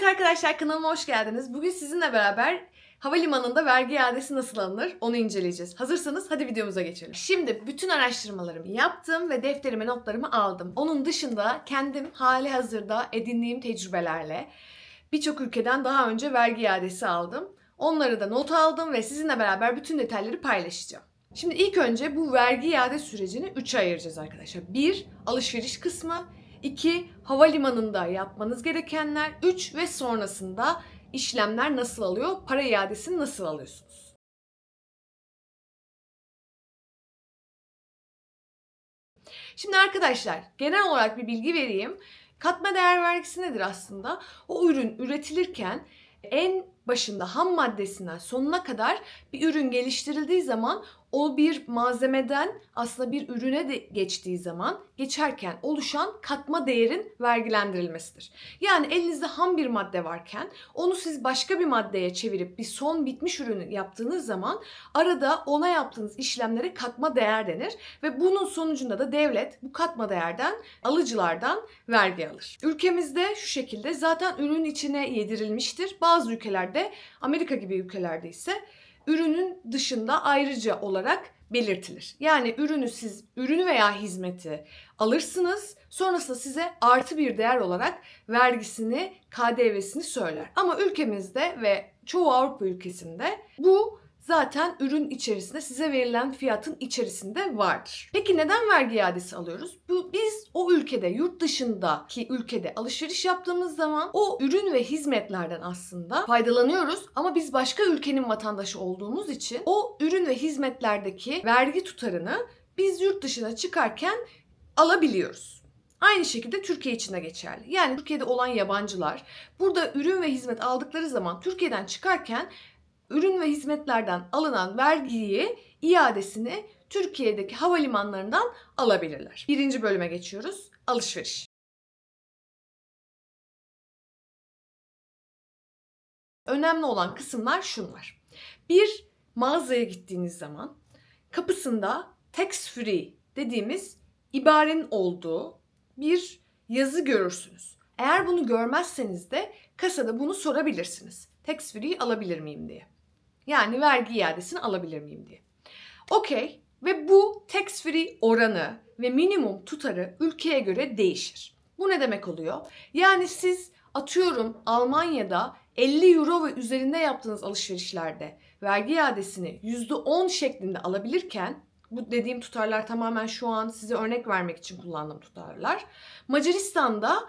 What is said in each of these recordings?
Evet arkadaşlar kanalıma hoş geldiniz. Bugün sizinle beraber havalimanında vergi iadesi nasıl alınır onu inceleyeceğiz. Hazırsanız hadi videomuza geçelim. Şimdi bütün araştırmalarımı yaptım ve defterime notlarımı aldım. Onun dışında kendim hali hazırda edindiğim tecrübelerle birçok ülkeden daha önce vergi iadesi aldım. Onları da not aldım ve sizinle beraber bütün detayları paylaşacağım. Şimdi ilk önce bu vergi iade sürecini 3'e ayıracağız arkadaşlar. 1. Alışveriş kısmı. 2. Havalimanında yapmanız gerekenler. 3 ve sonrasında işlemler nasıl alıyor? Para iadesini nasıl alıyorsunuz? Şimdi arkadaşlar genel olarak bir bilgi vereyim. Katma değer vergisi nedir aslında? O ürün üretilirken en başında ham maddesinden sonuna kadar bir ürün geliştirildiği zaman o bir malzemeden aslında bir ürüne de geçtiği zaman geçerken oluşan katma değerin vergilendirilmesidir. Yani elinizde ham bir madde varken onu siz başka bir maddeye çevirip bir son bitmiş ürünü yaptığınız zaman arada ona yaptığınız işlemlere katma değer denir ve bunun sonucunda da devlet bu katma değerden alıcılardan vergi alır. Ülkemizde şu şekilde zaten ürün içine yedirilmiştir. Bazı ülkelerde Amerika gibi ülkelerde ise ürünün dışında ayrıca olarak belirtilir. Yani ürünü siz ürünü veya hizmeti alırsınız. Sonrasında size artı bir değer olarak vergisini, KDV'sini söyler. Ama ülkemizde ve çoğu Avrupa ülkesinde bu zaten ürün içerisinde size verilen fiyatın içerisinde vardır. Peki neden vergi iadesi alıyoruz? Bu biz o ülkede yurt dışındaki ülkede alışveriş yaptığımız zaman o ürün ve hizmetlerden aslında faydalanıyoruz ama biz başka ülkenin vatandaşı olduğumuz için o ürün ve hizmetlerdeki vergi tutarını biz yurt dışına çıkarken alabiliyoruz. Aynı şekilde Türkiye için de geçerli. Yani Türkiye'de olan yabancılar burada ürün ve hizmet aldıkları zaman Türkiye'den çıkarken ürün ve hizmetlerden alınan vergiyi iadesini Türkiye'deki havalimanlarından alabilirler. Birinci bölüme geçiyoruz. Alışveriş. Önemli olan kısımlar şunlar. Bir mağazaya gittiğiniz zaman kapısında tax free dediğimiz ibarenin olduğu bir yazı görürsünüz. Eğer bunu görmezseniz de kasada bunu sorabilirsiniz. Tax free alabilir miyim diye. Yani vergi iadesini alabilir miyim diye. Okey ve bu tax free oranı ve minimum tutarı ülkeye göre değişir. Bu ne demek oluyor? Yani siz atıyorum Almanya'da 50 euro ve üzerinde yaptığınız alışverişlerde vergi iadesini %10 şeklinde alabilirken bu dediğim tutarlar tamamen şu an size örnek vermek için kullandığım tutarlar. Macaristan'da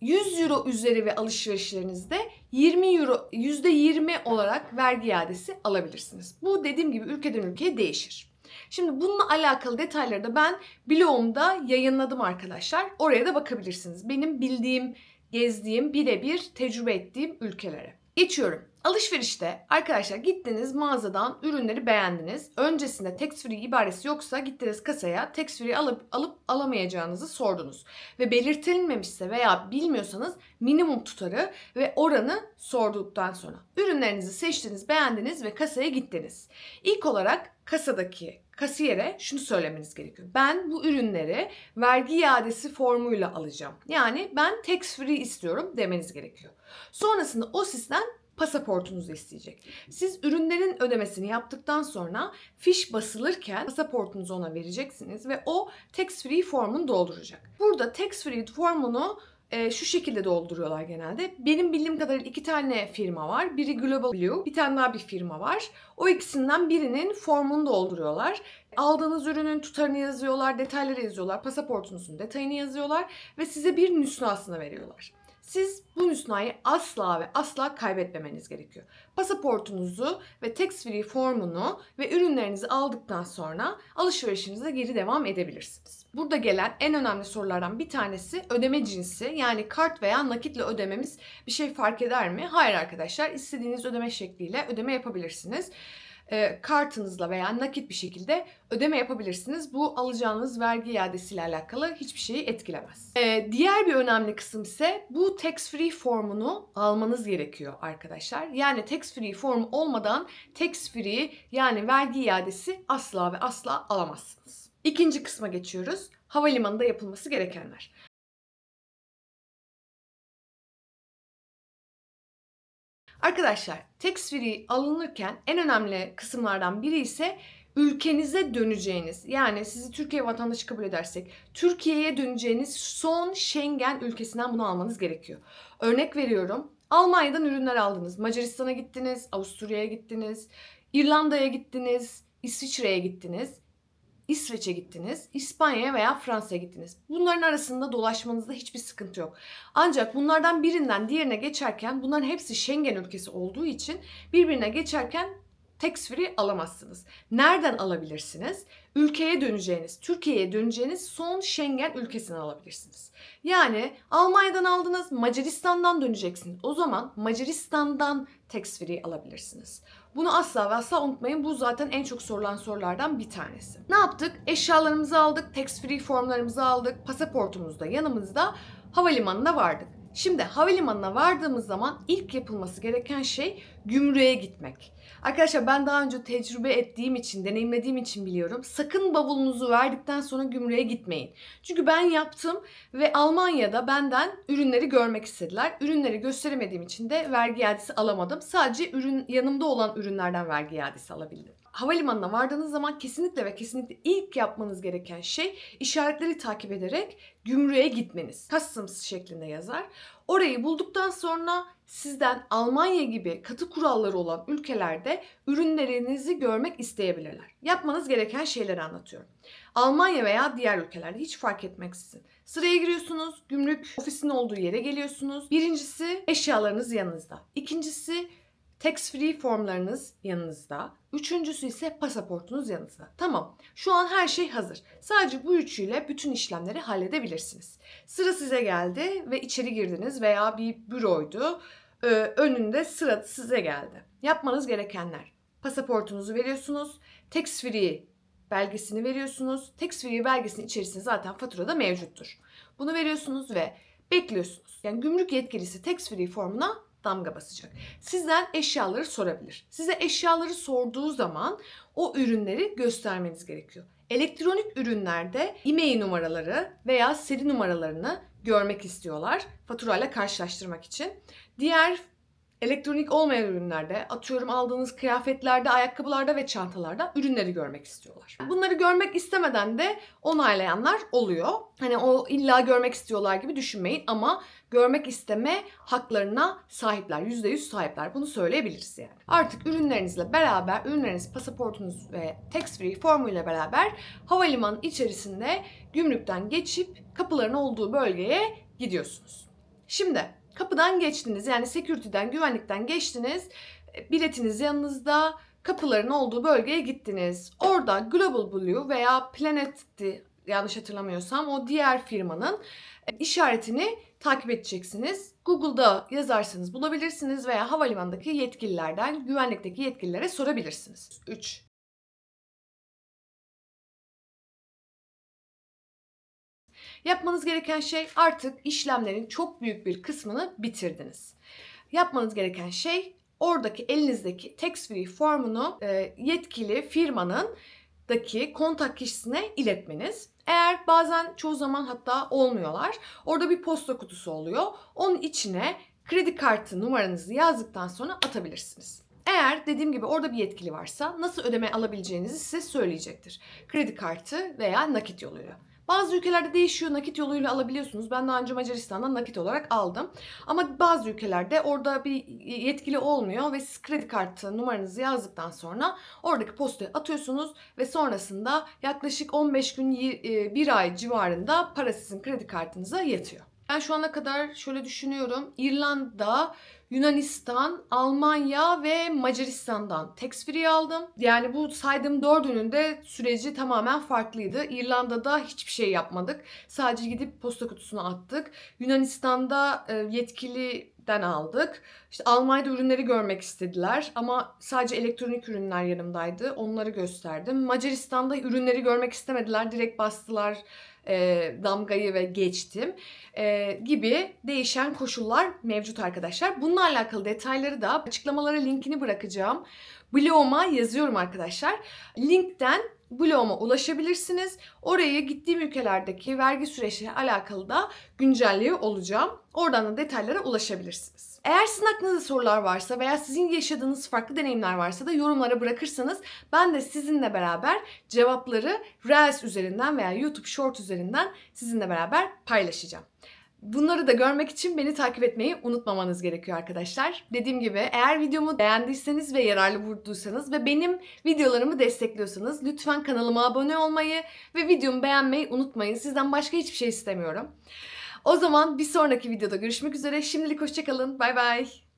100 euro üzeri ve alışverişlerinizde 20 euro %20 olarak vergi iadesi alabilirsiniz. Bu dediğim gibi ülkeden ülkeye değişir. Şimdi bununla alakalı detayları da ben blogumda yayınladım arkadaşlar. Oraya da bakabilirsiniz. Benim bildiğim, gezdiğim, birebir tecrübe ettiğim ülkelere. Geçiyorum. Alışverişte arkadaşlar gittiniz mağazadan ürünleri beğendiniz. Öncesinde tax free ibaresi yoksa gittiniz kasaya tax free alıp alıp alamayacağınızı sordunuz. Ve belirtilmemişse veya bilmiyorsanız minimum tutarı ve oranı sorduktan sonra ürünlerinizi seçtiniz, beğendiniz ve kasaya gittiniz. İlk olarak kasadaki kasiyere şunu söylemeniz gerekiyor. Ben bu ürünleri vergi iadesi formuyla alacağım. Yani ben tax free istiyorum demeniz gerekiyor. Sonrasında o sistem pasaportunuzu isteyecek. Siz ürünlerin ödemesini yaptıktan sonra fiş basılırken pasaportunuzu ona vereceksiniz ve o tax free formunu dolduracak. Burada tax free formunu e, şu şekilde dolduruyorlar genelde. Benim bildiğim kadarıyla iki tane firma var. Biri Global Blue, bir tane daha bir firma var. O ikisinden birinin formunu dolduruyorlar. Aldığınız ürünün tutarını yazıyorlar, detayları yazıyorlar, pasaportunuzun detayını yazıyorlar ve size bir nüshasını veriyorlar. Siz bu nüsnayı asla ve asla kaybetmemeniz gerekiyor. Pasaportunuzu ve tax free formunu ve ürünlerinizi aldıktan sonra alışverişinize geri devam edebilirsiniz. Burada gelen en önemli sorulardan bir tanesi ödeme cinsi. Yani kart veya nakitle ödememiz bir şey fark eder mi? Hayır arkadaşlar. İstediğiniz ödeme şekliyle ödeme yapabilirsiniz e, kartınızla veya nakit bir şekilde ödeme yapabilirsiniz. Bu alacağınız vergi iadesiyle alakalı hiçbir şeyi etkilemez. E, diğer bir önemli kısım ise bu tax free formunu almanız gerekiyor arkadaşlar. Yani tax free form olmadan tax free yani vergi iadesi asla ve asla alamazsınız. İkinci kısma geçiyoruz. Havalimanında yapılması gerekenler. Arkadaşlar tax free alınırken en önemli kısımlardan biri ise ülkenize döneceğiniz yani sizi Türkiye vatandaşı kabul edersek Türkiye'ye döneceğiniz son Schengen ülkesinden bunu almanız gerekiyor. Örnek veriyorum Almanya'dan ürünler aldınız, Macaristan'a gittiniz, Avusturya'ya gittiniz, İrlanda'ya gittiniz, İsviçre'ye gittiniz. İsveç'e gittiniz, İspanya'ya veya Fransa'ya gittiniz. Bunların arasında dolaşmanızda hiçbir sıkıntı yok. Ancak bunlardan birinden diğerine geçerken bunların hepsi Schengen ülkesi olduğu için birbirine geçerken tax free alamazsınız. Nereden alabilirsiniz? Ülkeye döneceğiniz, Türkiye'ye döneceğiniz son Schengen ülkesini alabilirsiniz. Yani Almanya'dan aldınız, Macaristan'dan döneceksiniz. O zaman Macaristan'dan tax free alabilirsiniz. Bunu asla ve asla unutmayın. Bu zaten en çok sorulan sorulardan bir tanesi. Ne yaptık? Eşyalarımızı aldık, tax free formlarımızı aldık, pasaportumuz da yanımızda, havalimanına vardık. Şimdi havalimanına vardığımız zaman ilk yapılması gereken şey gümrüğe gitmek. Arkadaşlar ben daha önce tecrübe ettiğim için, deneyimlediğim için biliyorum. Sakın bavulunuzu verdikten sonra gümrüğe gitmeyin. Çünkü ben yaptım ve Almanya'da benden ürünleri görmek istediler. Ürünleri gösteremediğim için de vergi iadesi alamadım. Sadece ürün yanımda olan ürünlerden vergi iadesi alabildim. Havalimanına vardığınız zaman kesinlikle ve kesinlikle ilk yapmanız gereken şey işaretleri takip ederek gümrüğe gitmeniz. Customs şeklinde yazar. Orayı bulduktan sonra sizden Almanya gibi katı kuralları olan ülkelerde ürünlerinizi görmek isteyebilirler. Yapmanız gereken şeyleri anlatıyorum. Almanya veya diğer ülkelerde hiç fark etmeksizin. Sıraya giriyorsunuz, gümrük ofisinin olduğu yere geliyorsunuz. Birincisi eşyalarınız yanınızda. İkincisi tax free formlarınız yanınızda. Üçüncüsü ise pasaportunuz yanınızda. Tamam. Şu an her şey hazır. Sadece bu üçüyle bütün işlemleri halledebilirsiniz. Sıra size geldi ve içeri girdiniz veya bir büroydu. Ee, önünde sıra size geldi. Yapmanız gerekenler. Pasaportunuzu veriyorsunuz. Tax free belgesini veriyorsunuz. Tax free belgesinin içerisinde zaten faturada mevcuttur. Bunu veriyorsunuz ve bekliyorsunuz. Yani gümrük yetkilisi tax free formuna damga basacak. Sizden eşyaları sorabilir. Size eşyaları sorduğu zaman o ürünleri göstermeniz gerekiyor. Elektronik ürünlerde e-mail numaraları veya seri numaralarını görmek istiyorlar faturayla karşılaştırmak için. Diğer elektronik olmayan ürünlerde, atıyorum aldığınız kıyafetlerde, ayakkabılarda ve çantalarda ürünleri görmek istiyorlar. Bunları görmek istemeden de onaylayanlar oluyor. Hani o illa görmek istiyorlar gibi düşünmeyin ama görmek isteme haklarına sahipler. %100 sahipler. Bunu söyleyebiliriz yani. Artık ürünlerinizle beraber, ürünleriniz, pasaportunuz ve tax free formuyla beraber havalimanı içerisinde gümrükten geçip kapıların olduğu bölgeye gidiyorsunuz. Şimdi kapıdan geçtiniz yani security'den, güvenlikten geçtiniz. E, Biletiniz yanınızda, kapıların olduğu bölgeye gittiniz. Orada Global Blue veya Planet'ti yanlış hatırlamıyorsam o diğer firmanın e, işaretini takip edeceksiniz. Google'da yazarsanız bulabilirsiniz veya havalimanındaki yetkililerden, güvenlikteki yetkililere sorabilirsiniz. 3. Yapmanız gereken şey artık işlemlerin çok büyük bir kısmını bitirdiniz. Yapmanız gereken şey oradaki elinizdeki tax free formunu e, yetkili firmanın daki kontak kişisine iletmeniz. Eğer bazen çoğu zaman hatta olmuyorlar. Orada bir posta kutusu oluyor. Onun içine kredi kartı numaranızı yazdıktan sonra atabilirsiniz. Eğer dediğim gibi orada bir yetkili varsa nasıl ödeme alabileceğinizi size söyleyecektir. Kredi kartı veya nakit yoluyla. Bazı ülkelerde değişiyor. Nakit yoluyla alabiliyorsunuz. Ben daha önce Macaristan'dan nakit olarak aldım. Ama bazı ülkelerde orada bir yetkili olmuyor ve siz kredi kartı numaranızı yazdıktan sonra oradaki postaya atıyorsunuz ve sonrasında yaklaşık 15 gün, e, bir ay civarında para sizin kredi kartınıza yatıyor. Ben şu ana kadar şöyle düşünüyorum. İrlanda, Yunanistan, Almanya ve Macaristan'dan tax free aldım. Yani bu saydığım dördünün de süreci tamamen farklıydı. İrlanda'da hiçbir şey yapmadık. Sadece gidip posta kutusuna attık. Yunanistan'da e, yetkiliden aldık. İşte Almanya'da ürünleri görmek istediler ama sadece elektronik ürünler yanımdaydı. Onları gösterdim. Macaristan'da ürünleri görmek istemediler. Direkt bastılar e, damgayı ve geçtim e, gibi değişen koşullar mevcut arkadaşlar. Bununla alakalı detayları da açıklamalara linkini bırakacağım. Bloguma yazıyorum arkadaşlar. Linkten bloguma ulaşabilirsiniz. Oraya gittiğim ülkelerdeki vergi süreçleri alakalı da güncelliyor olacağım. Oradan da detaylara ulaşabilirsiniz. Eğer sizin aklınızda sorular varsa veya sizin yaşadığınız farklı deneyimler varsa da yorumlara bırakırsanız ben de sizinle beraber cevapları Reels üzerinden veya YouTube Short üzerinden sizinle beraber paylaşacağım. Bunları da görmek için beni takip etmeyi unutmamanız gerekiyor arkadaşlar. Dediğim gibi eğer videomu beğendiyseniz ve yararlı bulduysanız ve benim videolarımı destekliyorsanız lütfen kanalıma abone olmayı ve videomu beğenmeyi unutmayın. Sizden başka hiçbir şey istemiyorum. O zaman bir sonraki videoda görüşmek üzere. Şimdilik hoşçakalın. Bay bay.